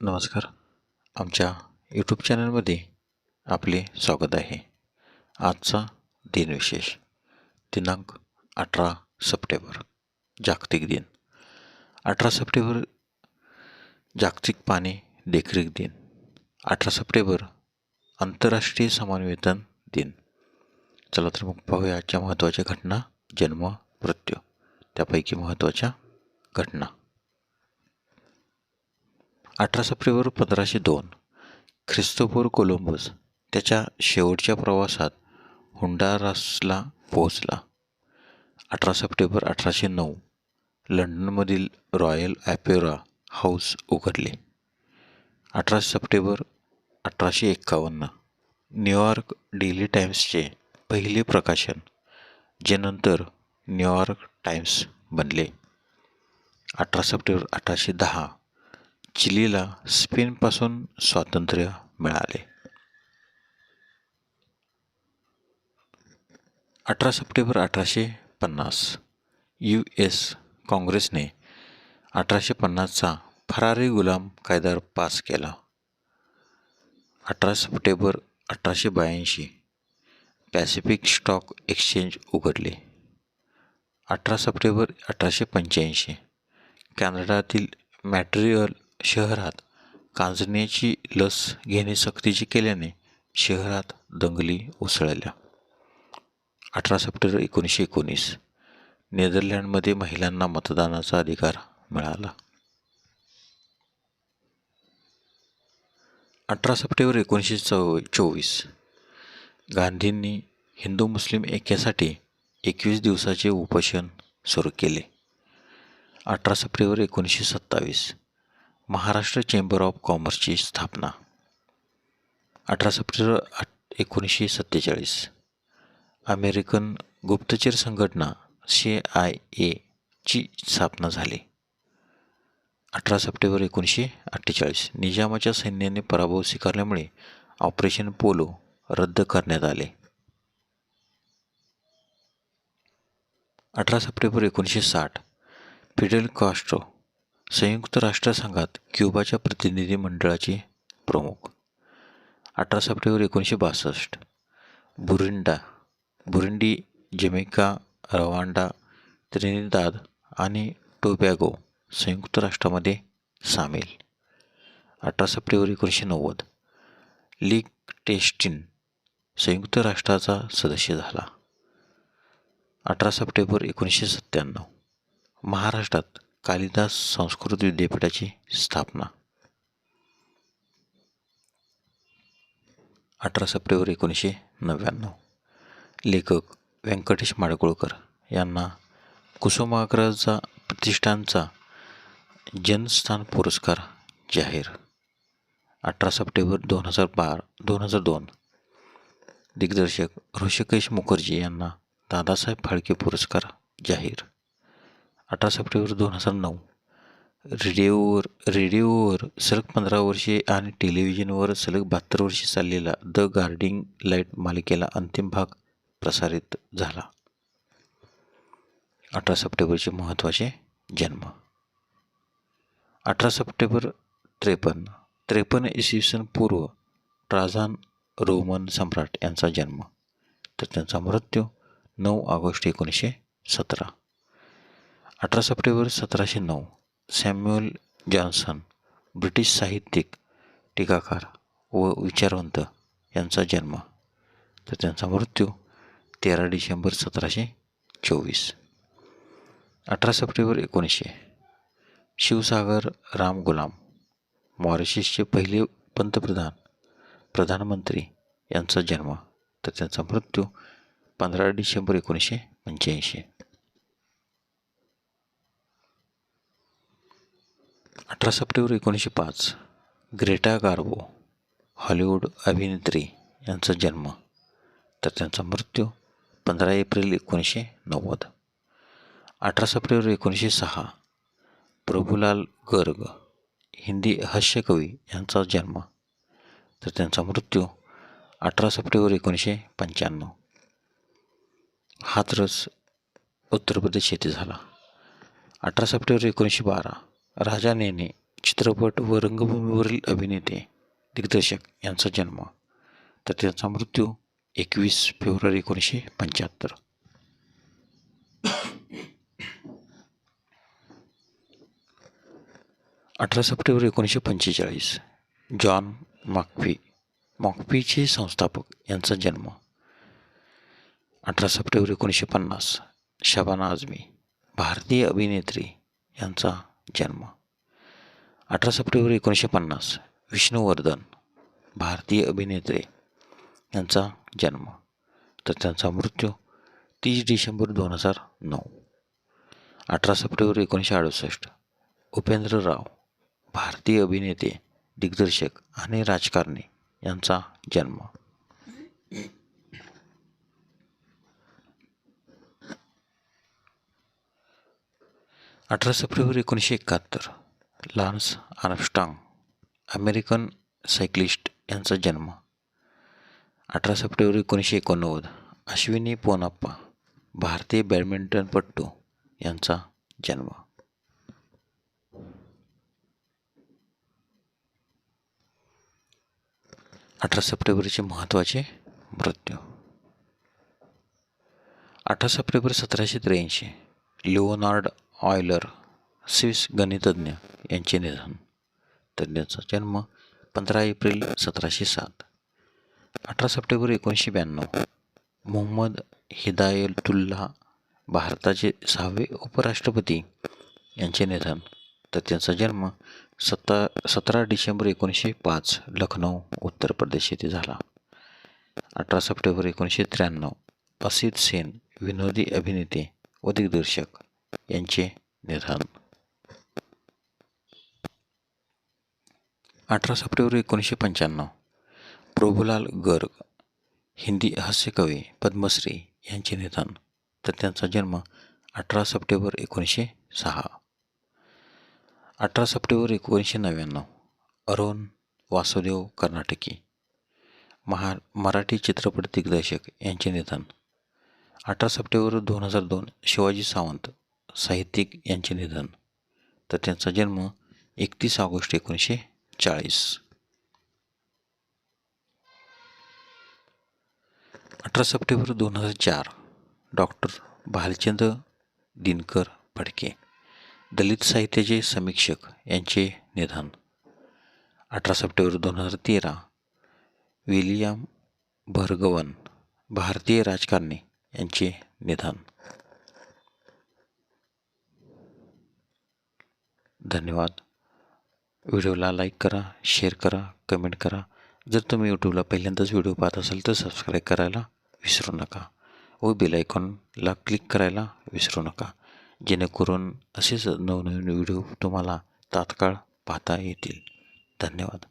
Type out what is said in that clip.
नमस्कार. आमच्या यूट्यूब चॅनलमध्ये आपले स्वागत आहे. आजचा दिनविशेष दिनांक अठरा सप्टेंबर जागतिक दिन. अठरा सप्टेंबर जागतिक पाणी देखरेख दिन. अठरा सप्टेंबर आंतरराष्ट्रीय समानवेतन दिन. चला तर मग पाहूया आजच्या महत्त्वाच्या घटना जन्म मृत्यू त्यापैकी महत्त्वाच्या घटना. अठरा सप्टेंबर पंधराशे दोन ख्रिस्तोफोर कोलंबस त्याच्या शेवटच्या प्रवासात हुंडारासला पोहोचला. अठरा सप्टेंबर अठराशे नऊ लंडनमधील रॉयल ॲपेरा हाऊस उघडले. अठरा सप्टेंबर अठराशे एक्कावन्न न्यूयॉर्क डेली टाईम्सचे पहिले प्रकाशन जे नंतर न्यूयॉर्क टाइम्स बनले. अठरा सप्टेंबर अठराशे दहा चिलीला स्पेनपासून स्वातंत्र्य मिळाले. अठरा सप्टेंबर अठराशे पन्नास यू एस काँग्रेसने अठराशे पन्नासचा फरारी गुलाम कायदा पास केला. अठरा सप्टेंबर अठराशे ब्याऐंशी पॅसिफिक स्टॉक एक्सचेंज उघडले. अठरा सप्टेंबर अठराशे पंच्याऐंशी कॅनडातील मॅट्रियल शहरात कांजण्याची लस घेणे सक्तीची केल्याने शहरात दंगली उसळल्या. अठरा सप्टेंबर एकोणीसशे एकोणीस नेदरलँडमध्ये महिलांना मतदानाचा अधिकार मिळाला. अठरा सप्टेंबर एकोणीसशे चौ चोवीस गांधींनी हिंदू मुस्लिम ऐक्यासाठी एकवीस दिवसाचे उपोषण सुरू केले. अठरा सप्टेंबर एकोणीसशे सत्तावीस महाराष्ट्र चेंबर ऑफ कॉमर्सची स्थापना. अठरा सप्टेंबर आठ एकोणीसशे सत्तेचाळीस. अमेरिकन गुप्तचर संघटना सी आय एची स्थापना झाली. अठरा सप्टेंबर एकोणीसशे अठ्ठेचाळीस. निजामाच्या सैन्याने पराभव स्वीकारल्यामुळे ऑपरेशन पोलो रद्द करण्यात आले. अठरा सप्टेंबर एकोणीसशे साठ. फिडेल कॉस्ट्रो संयुक्त राष्ट्रसंघात क्युबाच्या प्रतिनिधी मंडळाचे प्रमुख. अठरा सप्टेंबर एकोणीसशे बासष्ट. बुरिंडा बुरिंडी जमेका रवांडा त्रिनिदाद आणि टोबॅगो संयुक्त राष्ट्रामध्ये सामील. अठरा सप्टेंबर एकोणीसशे नव्वद. लीग टेस्टिन संयुक्त राष्ट्राचा सदस्य झाला. अठरा सप्टेंबर एकोणीसशे सत्त्याण्णव. महाराष्ट्रात कालिदास संस्कृत विद्यापीठाची स्थापना. अठरा सप्टेंबर एकोणीसशे नव्याण्णव. लेखक व्यंकटेश माडगुळकर यांना कुसुमाग्रजा प्रतिष्ठानचा जनस्थान पुरस्कार जाहीर. अठरा सप्टेंबर दोन हजार बारा दोन हजार दोन. दिग्दर्शक ऋषिकेश मुखर्जी यांना दादासाहेब फाळके पुरस्कार जाहीर. अठरा सप्टेंबर दोन हजार नऊ. रेडिओवर रेडिओवर सलग पंधरा वर्षे आणि टेलिव्हिजनवर सलग बहात्तर वर्षे चाललेला द गार्डिंग लाइट मालिकेला अंतिम भाग प्रसारित झाला. अठरा सप्टेंबरचे महत्त्वाचे जन्म. अठरा सप्टेंबर त्रेपन्न. त्रेपन्न इसवी सन पूर्व ट्राझान रोमन सम्राट यांचा जन्म. तर त्यांचा मृत्यू नऊ ऑगस्ट एकोणीसशे सतरा. अठरा सप्टेंबर सतराशे नऊ. सॅम्युअल जॉन्सन ब्रिटिश साहित्यिक टीकाकार व विचारवंत यांचा जन्म. तर त्यांचा मृत्यू तेरा डिसेंबर सतराशे चोवीस. अठरा सप्टेंबर एकोणीसशे. शिवसागर राम गुलाम मॉरिशसचे पहिले पंतप्रधान प्रधानमंत्री यांचा जन्म. तर त्यांचा मृत्यू पंधरा डिसेंबर एकोणीसशे पंच्याऐंशी. अठरा सप्टेंबर एकोणीसशे पाच ग्रेटा गार्बो हॉलिवूड अभिनेत्री यांचा जन्म. तर त्यांचा मृत्यू पंधरा एप्रिल एकोणीसशे नव्वद. अठरा सप्टेंबर एकोणीसशे सहा प्रभुलाल गर्ग हिंदी हास्यकवी यांचा जन्म. तर त्यांचा मृत्यू अठरा सप्टेंबर एकोणीसशे पंच्याण्णव. हाथरस उत्तर प्रदेश येथे झाला. अठरा सप्टेंबर एकोणीसशे बारा राजा नेने चित्रपट व रंगभूमीवरील अभिनेते दिग्दर्शक यांचा जन्म. तर त्यांचा मृत्यू एकवीस फेब्रुवारी एकोणीसशे पंच्याहत्तर. अठरा सप्टेंबर एकोणीसशे पंचेचाळीस जॉन मॉकफी मॉकफीचे संस्थापक यांचा जन्म. अठरा सप्टेंबर एकोणीसशे पन्नास शबाना आझमी भारतीय अभिनेत्री यांचा जन्म. अठरा सप्टेंबर एकोणीसशे पन्नास. विष्णुवर्धन भारतीय अभिनेते यांचा जन्म. तर त्यांचा मृत्यू तीस डिसेंबर दोन हजार नऊ. अठरा सप्टेंबर एकोणीसशे अडुसष्ट. उपेंद्र राव भारतीय अभिनेते दिग्दर्शक आणि राजकारणी यांचा जन्म. अठरा सप्टेंबर एकोणीसशे एकाहत्तर लान्स आर्मस्टाँग अमेरिकन सायक्लिस्ट यांचा जन्म. अठरा सप्टेंबर एकोणीसशे एकोणनव्वद अश्विनी पोनाप्पा भारतीय बॅडमिंटनपटू यांचा जन्म. अठरा सप्टेंबरचे महत्त्वाचे मृत्यू. अठरा सप्टेंबर सतराशे त्र्याऐंशी लिओनार्ड ऑयलर स्विस गणितज्ञ यांचे निधन. तर त्यांचा जन्म पंधरा एप्रिल सतराशे सात. अठरा सप्टेंबर एकोणीसशे ब्याण्णव. मोहम्मद हिदायतुल्ला भारताचे सहावे उपराष्ट्रपती यांचे निधन. तर त्यांचा जन्म सत्ता सतरा डिसेंबर एकोणीसशे पाच लखनौ उत्तर प्रदेश येथे झाला. अठरा सप्टेंबर एकोणीसशे त्र्याण्णव. असित सेन विनोदी अभिनेते व दिग्दर्शक. यांचे निधन. अठरा सप्टेंबर एकोणीसशे पंच्याण्णव. प्रभुलाल गर्ग हिंदी हास्यकवी पद्मश्री यांचे निधन. तर त्यांचा जन्म अठरा सप्टेंबर एकोणीसशे सहा. अठरा सप्टेंबर एकोणीसशे नव्याण्णव. अरुण वासुदेव कर्नाटकी. महा मराठी चित्रपट दिग्दर्शक यांचे निधन. अठरा सप्टेंबर दोन हजार दोन शिवाजी सावंत साहित्यिक यांचे निधन. तर त्यांचा जन्म एकतीस ऑगस्ट एकोणीसशे चाळीस. अठरा सप्टेंबर दोन हजार चार डॉक्टर भालचंद्र दिनकर फडके दलित साहित्याचे समीक्षक यांचे निधन. अठरा सप्टेंबर दोन हजार तेरा विलियम भर्गवन भारतीय राजकारणी यांचे निधन. धन्यवाद. व्हिडिओला लाईक करा शेअर करा कमेंट करा. जर तुम्ही यूट्यूबला पहिल्यांदाच व्हिडिओ पाहत असाल तर सबस्क्राईब करायला विसरू नका. व बेल आयकॉनला क्लिक करायला विसरू नका. जेणेकरून असेच नवनवीन व्हिडिओ तुम्हाला तात्काळ पाहता येतील. धन्यवाद.